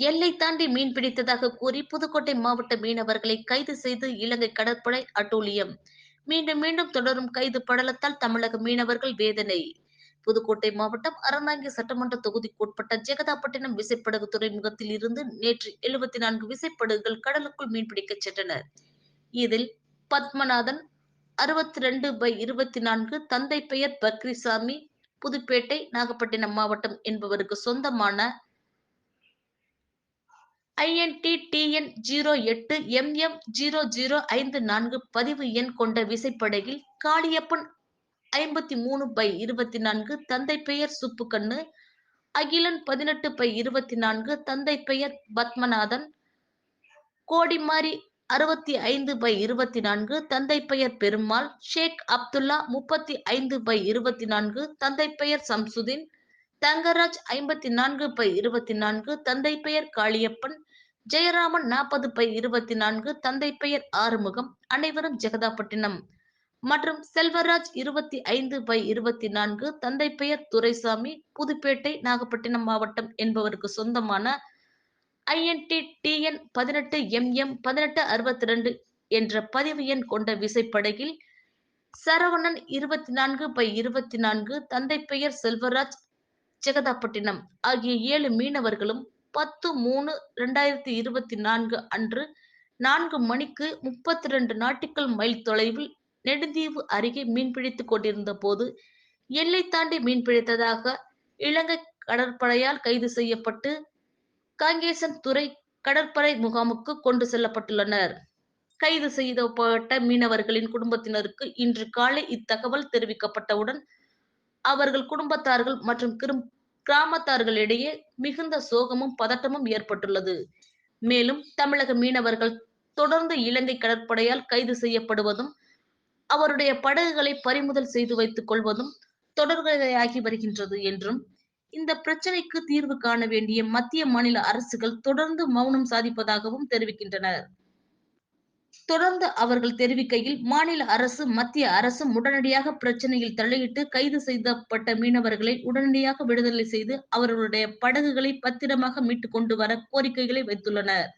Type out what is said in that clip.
எல்லை தாண்டி மீன் பிடித்ததாக கூறி புதுக்கோட்டை மாவட்ட மீனவர்களை கைது செய்து இலங்கை கடற்படை அட்டூழியம். மீண்டும் மீண்டும் தொடரும் கைது படலத்தால் தமிழக மீனவர்கள் வேதனை. புதுக்கோட்டை மாவட்டம் அறநாங்கி சட்டமன்ற தொகுதிக்குட்பட்ட ஜெகதாப்பட்டினம் விசைப்படகு துறைமுகத்தில் இருந்து நேற்று எழுபத்தி நான்கு விசைப்படகுகள் கடலுக்குள் மீன்பிடிக்கச் சென்றனர் இதில் பத்மநாதன் அறுபத்தி ரெண்டு பை இருபத்தி நான்கு தந்தை பெயர் பக்ரிசாமி புதுப்பேட்டை நாகப்பட்டினம் மாவட்டம் என்பவருக்கு சொந்தமான ஐஎன்டி டிஎன் ஜீரோ எட்டு எம்எம் ஜீரோ ஜீரோ ஐந்து நான்கு பதிவு எண் கொண்ட விசைப்படகில் காளியப்பன் ஐம்பத்தி மூணு பை இருபத்தி நான்கு தந்தை பெயர் சுப்புக்கண்ணு அகிலன் பதினெட்டு பை இருபத்தி நான்கு தந்தை பெயர் பத்மநாதன் கோடிமாரி அறுபத்தி ஐந்து பை இருபத்தி நான்கு தந்தை பெயர் பெருமாள் ஷேக் அப்துல்லா முப்பத்தி ஐந்து பை இருபத்தி நான்கு தந்தை பெயர் சம்சுதீன் தங்கராஜ் ஐம்பத்தி நான்கு பை இருபத்தி நான்கு தந்தை பெயர் காளியப்பன் ஜெயராமன் நாற்பது பை இருபத்தி நான்கு தந்தை பெயர் ஆறுமுகம் அனைவரும் ஜெகதாப்பட்டினம். மற்றும் செல்வராஜ் இருபத்தி ஐந்து பை இருபத்தி நான்கு தந்தை பெயர் துரைசாமி புதுப்பேட்டை நாகப்பட்டினம் மாவட்டம் என்பவருக்கு சொந்தமான ஐஎன்டி டிஎன் பதினெட்டு எம்எம் பதினெட்டு அறுபத்தி ரெண்டு என்ற பதிவு எண் கொண்ட விசைப்படகில் சரவணன் இருபத்தி நான்கு பை இருபத்தி நான்கு தந்தை பெயர் செல்வராஜ் ஜெகதாப்பட்டினம் ஆகிய ஏழு மீனவர்களும் பத்து மூணு ரெண்டாயிரத்தி இருபத்தி நான்கு அன்று நான்கு மணிக்கு முப்பத்தி ரெண்டு நாட்டிக்கல் மைல் தொலைவில் நெடுந்தீவு அருகே மீன்பிடித்து கொண்டிருந்த போது எல்லை தாண்டி மீன்பிடித்ததாக இலங்கை கடற்படையால் கைது செய்யப்பட்டு காங்கேசன் துறை கடற்படை முகாமுக்கு கொண்டு செல்லப்பட்டுள்ளனர். கைது செய்யப்பட்ட மீனவர்களின் குடும்பத்தினருக்கு இன்று காலை இத்தகவல் தெரிவிக்கப்பட்டவுடன் அவர்கள் குடும்பத்தார்கள் மற்றும் கிராமத்தார்களிடையே மிகுந்த சோகமும் பதட்டமும் ஏற்பட்டுள்ளது. மேலும் தமிழக மீனவர்கள் தொடர்ந்து இலங்கை கடற்படையால் கைது செய்யப்படுவதும் அவருடைய படகுகளை பறிமுதல் செய்து வைத்துக் கொள்வதும் தொடர்கதையாகி வருகின்றது என்றும் இந்த பிரச்சனைக்கு தீர்வு காண வேண்டிய மத்திய மாநில அரசுகள் தொடர்ந்து மௌனம் சாதிப்பதாகவும் தெரிவிக்கின்றனர். தொடர்ந்து அவர்கள் தெரிவிக்கையில் மாநில அரசு மத்திய அரசு உடனடியாக பிரச்சனையில் தலையிட்டு கைது செய்யப்பட்ட மீனவர்களை உடனடியாக விடுதலை செய்து அவர்களுடைய படகுகளை பத்திரமாக மீட்டு கொண்டு வர கோரிக்கைகளை வைத்துள்ளனர்.